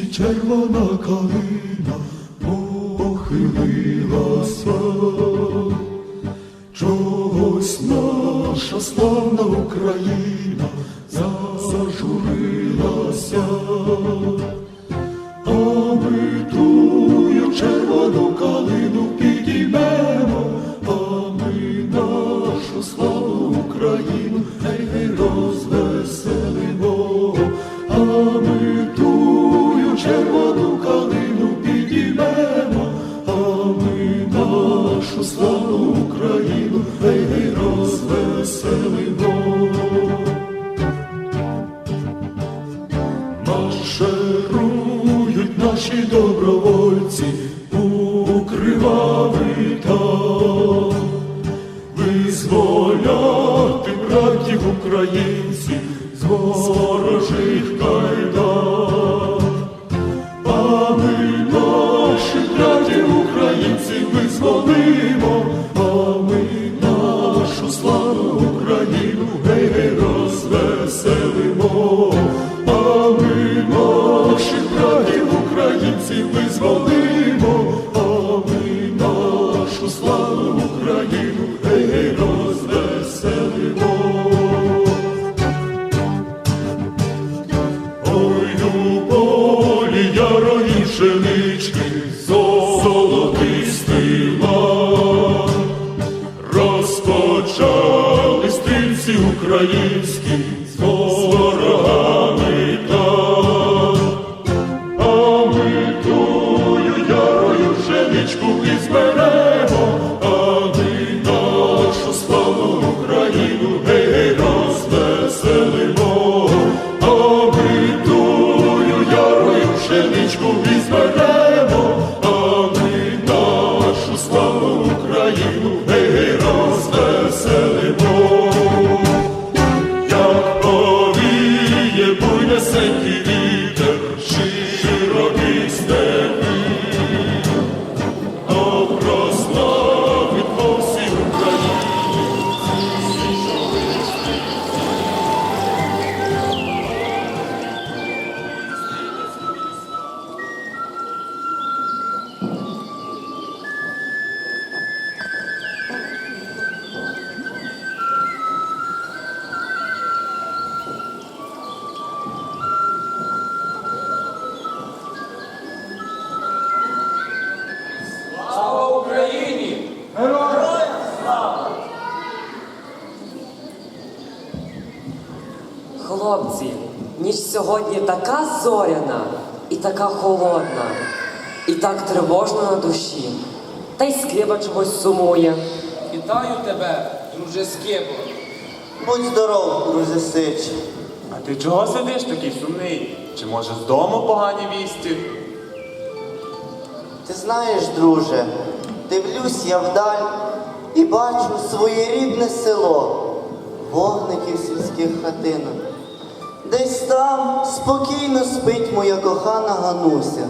лісі червона калина похилилася. Чогось наша славна нашу славу Україну гей, гей, розвеселимо. Марширують наші добровольці нашу славну Україну Україну Хлопці, ніч сьогодні така зоряна і така холодна, і так тривожно на душі. Та й скриба чогось сумує. Вітаю тебе, друже Скибо. Будь здоров, друже Сич. А ти чого сидиш такий сумний? Чи може з дому погані вісті? Ти знаєш, друже, дивлюсь я вдаль і бачу своє рідне село, вогників сільських хатинок. Десь там спокійно спить моя кохана Гануся.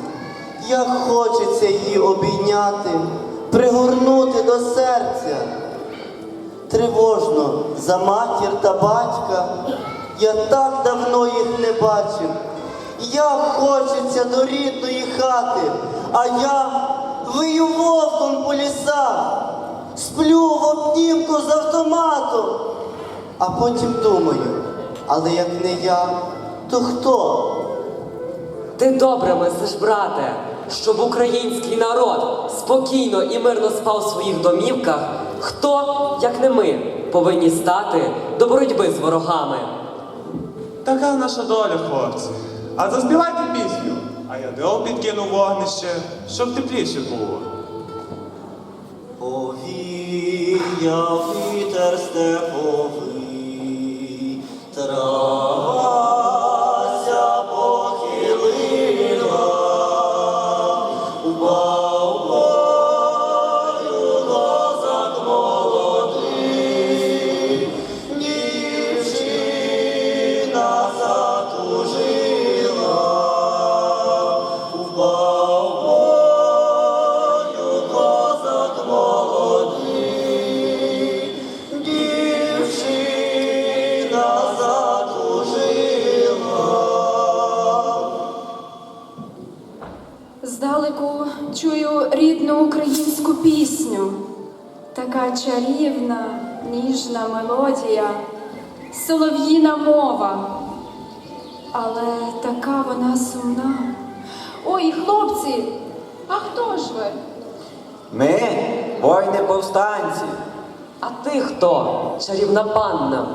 Як хочеться її обійняти, пригорнути до серця. Тривожно за матір та батька, я так давно їх не бачив. Як хочеться до рідної хати, а я вию вовком по лісах, сплю в обнімку з автоматом. А потім думаю, але як не я, то хто? Ти добре мислиш, брате, щоб український народ спокійно і мирно спав у своїх домівках. Хто, як не ми, повинні стати до боротьби з ворогами. Така наша доля, хлопці. А заспівайте пісню, а я дров підкину вогнище, щоб тепліше було. Повіяв вітер степовий, чарівна, ніжна мелодія, солов'їна мова. Але така вона сумна. Ой, хлопці, а хто ж ви? Ми воїни повстанці. А ти хто, чарівна панна?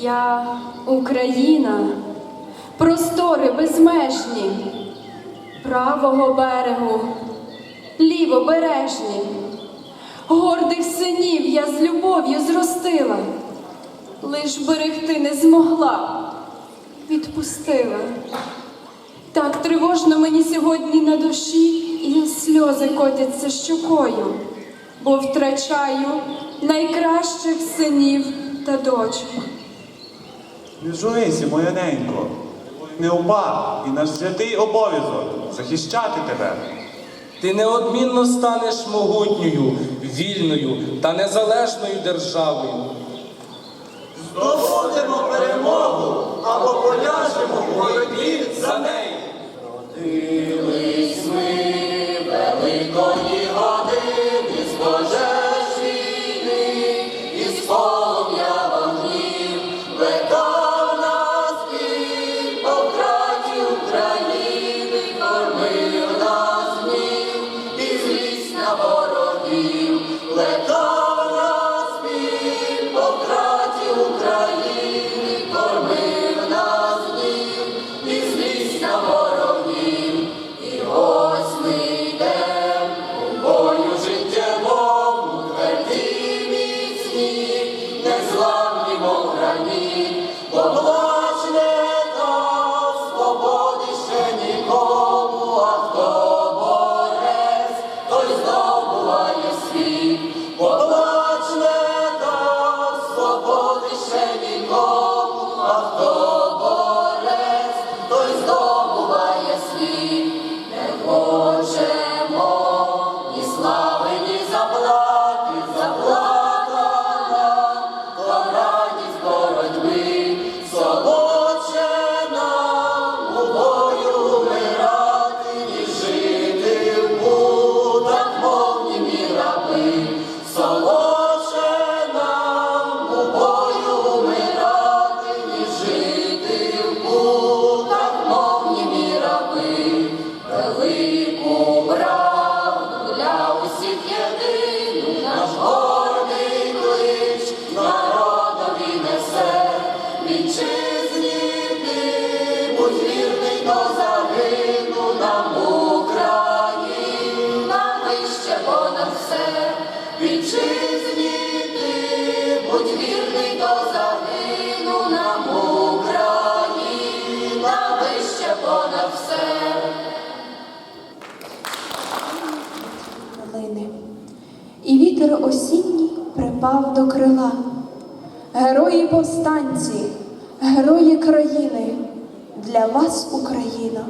Я Україна, простори безмежні, правого берегу, лівобережні, гордих синів я з любов'ю зростила, лиш берегти не змогла, відпустила. Так тривожно мені сьогодні на душі, і сльози котяться щокою, бо втрачаю найкращих синів та дочок. Не журися, моя ненько. Не упав і наш святий обов'язок захищати тебе. Ти неодмінно станеш могутньою, вільною та незалежною державою. Здобудемо перемогу або поляжемо в боротьбі За неї! Припав до крила. Герої повстанці, герої країни, для вас Україна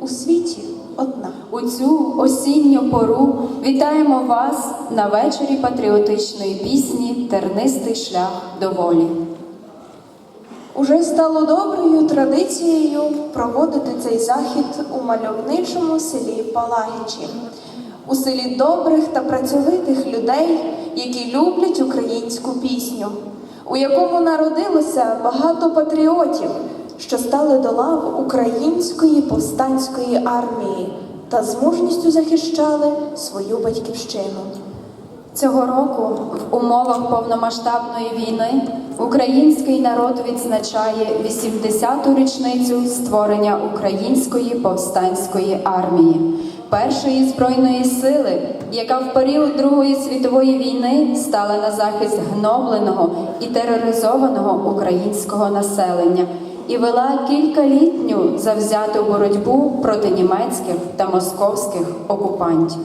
у світі одна. У цю осінню пору вітаємо вас на вечорі патріотичної пісні Тернистий шлях до волі. Уже стало доброю традицією проводити цей захід у мальовничому селі Палагічі, у селі добрих та працьовитих людей, які люблять українську пісню, у якому народилося багато патріотів, що стали до лав української повстанської армії та з мужністю захищали свою батьківщину. Цього року, в умовах повномасштабної війни, український народ відзначає 80-ту річницю створення Української повстанської армії, першої збройної сили, яка в період Другої світової війни стала на захист гнобленого і тероризованого українського населення і вела кількалітню завзяту боротьбу проти німецьких та московських окупантів.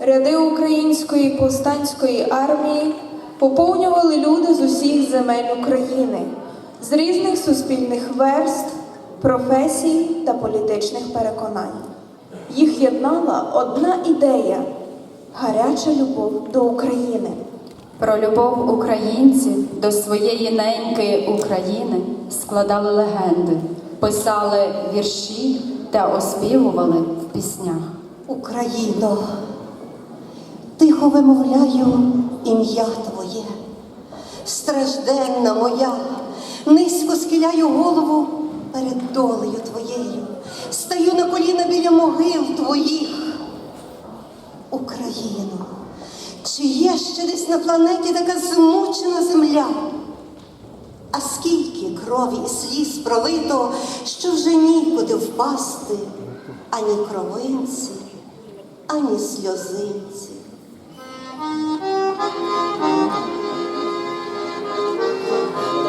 Ряди української повстанської армії поповнювали люди з усіх земель України, з різних суспільних верств, професій та політичних переконань. Їх єднала одна ідея гаряча любов до України. Про любов українців до своєї неньки України складали легенди, писали вірші та оспівували в піснях. Україно, тихо вимовляю ім'я Твоє, стражденна моя, низько схиляю голову перед долею Твоєю, стаю на коліна біля могил Твоїх. Україно, чи є ще десь на планеті така змучена земля? А скільки крові і сліз пролито, що вже нікуди впасти, ані кровинці, ані сльозинці. Зацвів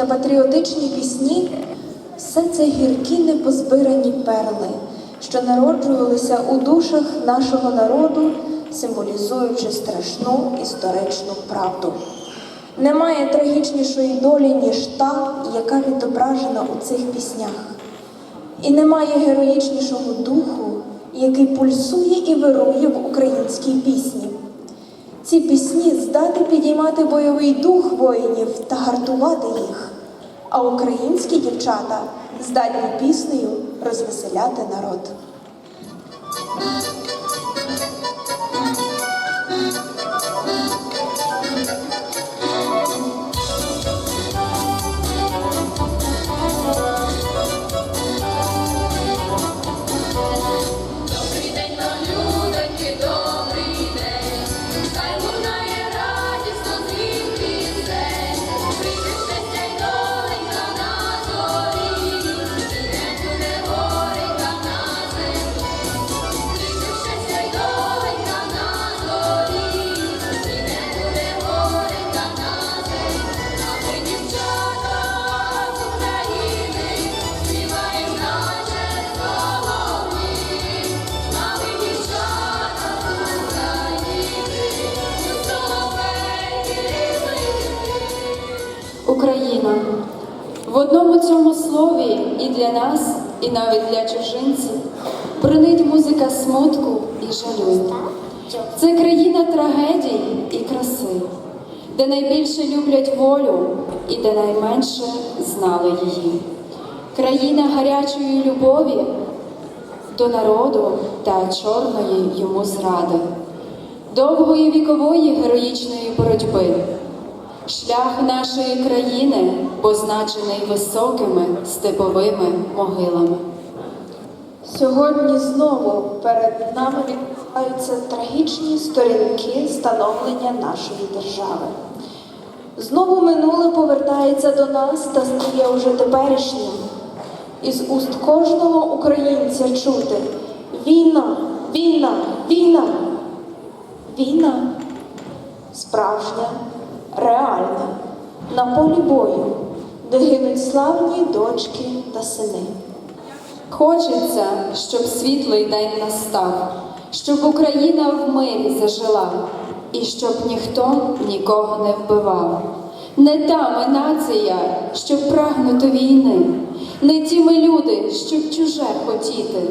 та патріотичні пісні все це гіркі непозбирані перли, що народжувалися у душах нашого народу, символізуючи страшну історичну правду. Немає трагічнішої долі, ніж та, яка відображена у цих піснях. І немає героїчнішого духу, який пульсує і вирує в українській пісні. Ці пісні здатні підіймати бойовий дух воїнів та гартувати їх, а українські дівчата здатні піснею розвеселяти народ. Для нас, і навіть для чужинців бринить музика смутку і жалю. Це країна трагедій і краси, де найбільше люблять волю і де найменше знали її. Країна гарячої любові до народу та чорної йому зради, довгої вікової героїчної боротьби. Шлях нашої країни позначений високими степовими могилами. Сьогодні знову перед нами відкриваються трагічні сторінки становлення нашої держави. Знову минуле повертається до нас та стає уже теперішнім. Із уст кожного українця чути війна, війна, війна, війна. справжня, реальна, на полі бою, де гинуть славні дочки та сини. Хочеться, щоб світлий день настав, щоб Україна в мирі зажила, і щоб ніхто нікого не вбивав. Не та ми нація, щоб прагнути війни, не ті ми люди, щоб чуже хотіти.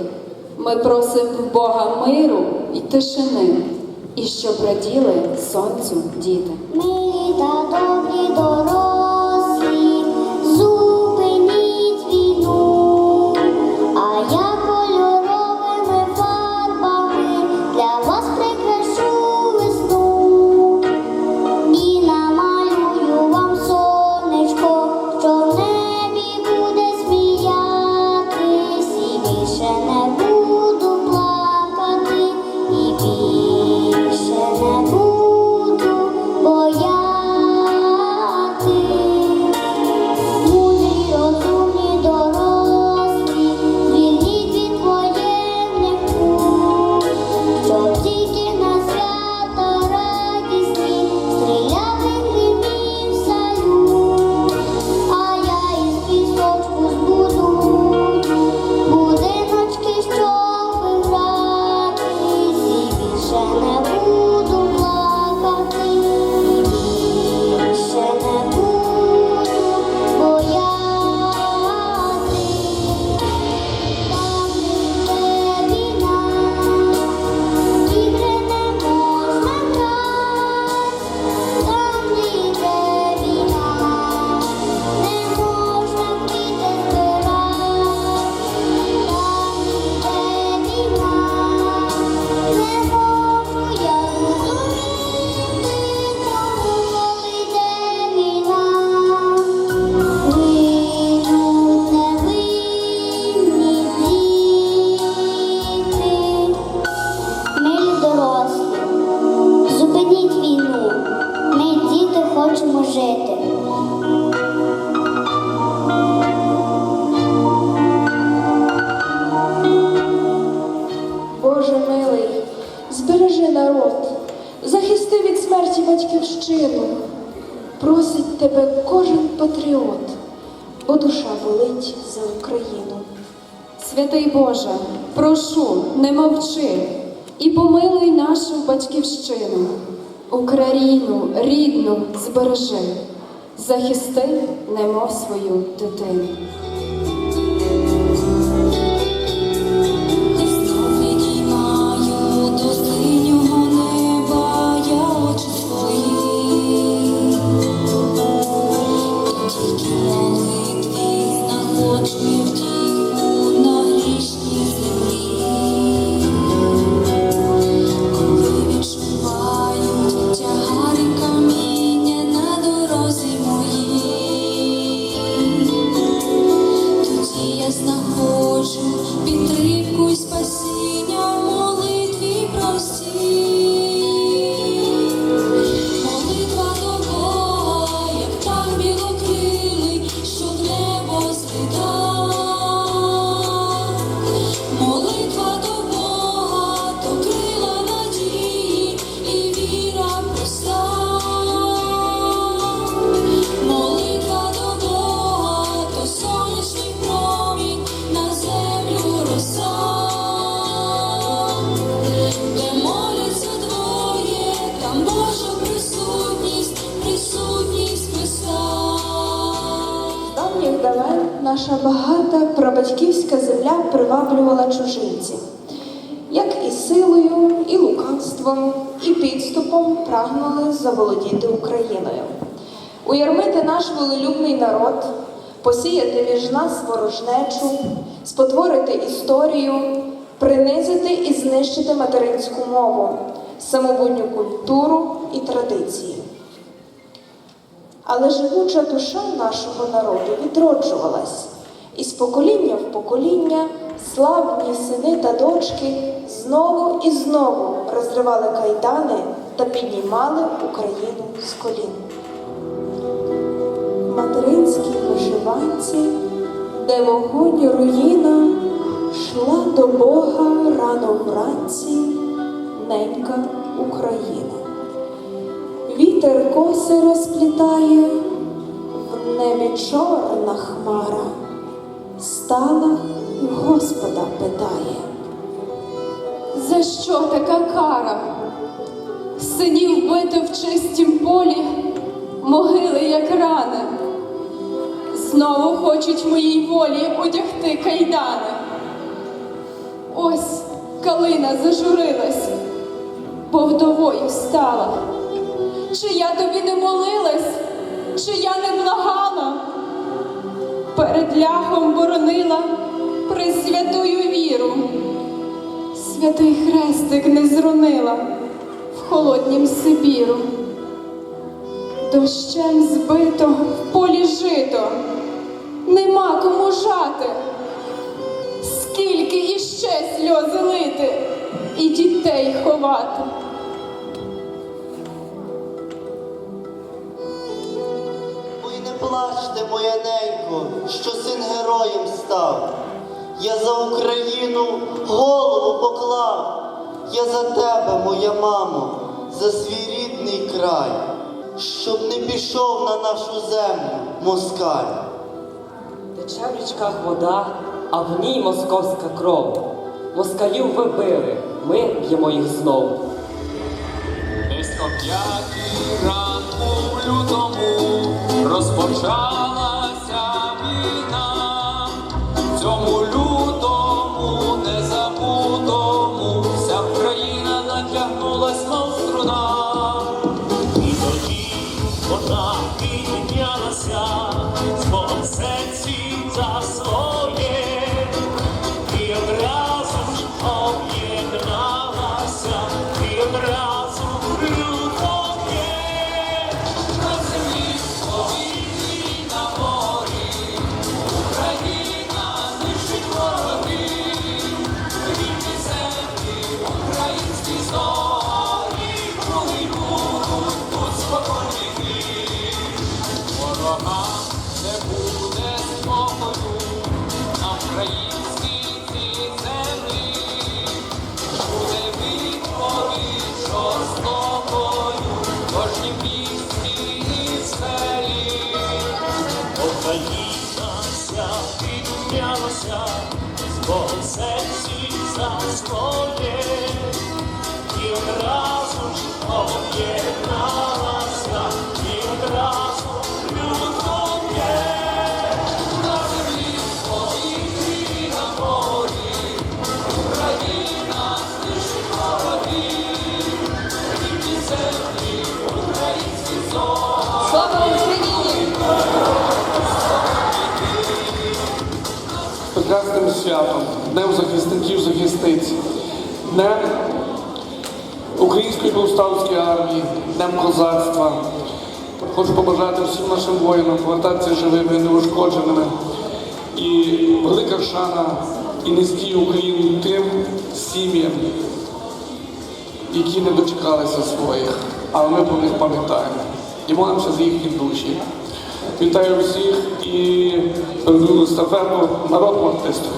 Ми просимо в Бога миру і тишини, і щоб раділи сонцю діти. Милі та добрі дорослі, а Боже, прошу, не мовчи і помилуй нашу батьківщину, Україну рідну збережи, захисти, немов свою дитину. Приваблювала чужинців, як і силою, і лукавством, і підступом прагнули заволодіти Україною. Уярмити наш волелюбний народ, посіяти між нас ворожнечу, спотворити історію, принизити і знищити материнську мову, самобутню культуру і традиції. Але живуча душа нашого народу відроджувалась, і з покоління в покоління славні сини та дочки знову і знову розривали кайдани та піднімали Україну з колін. Материнській вишиванці, де вогонь руїна, йшла до Бога рано вранці ненька Україна. Вітер коси розплітає, в небі чорна хмара, стала Господа питає. За що така кара? Синів бити в чистім полі, могили, як рани. Знову хочуть моїй волі одягти кайдани. Ось калина зажурилась, бо вдовою стала. Чи я тобі не молилась, чи я не благала? Перед ляхом боронила присвятую віру. Святий хрестик не зронила в холоднім Сибіру. Дощем збито в полі жито, нема кому жати. Скільки іще сльози лити і дітей ховати. Плачте, моя ненько, що син героєм став. Я за Україну голову поклав. Я за тебе, моя мамо, за свій рідний край, щоб не пішов на нашу землю москаль. Тече в річках вода, а в ній московська кров. Москалів ви били, ми б'ємо їх знову. Десь о п'ятій ранку в лютому розпочалася з Богом серці за своє, і одразу ж об'єдналася, прекрасним святом, Днем захисників захисниць, Днем Української повстанської армії, Днем козацтва. Хочу побажати всім нашим воїнам повертатися живими, неушкодженими. І велика шана і низький Україну тим сім'ям, які не дочекалися своїх, але ми про них пам'ятаємо і молимося за їхні душі. Вітаю всіх і передаю естафету народ артистів.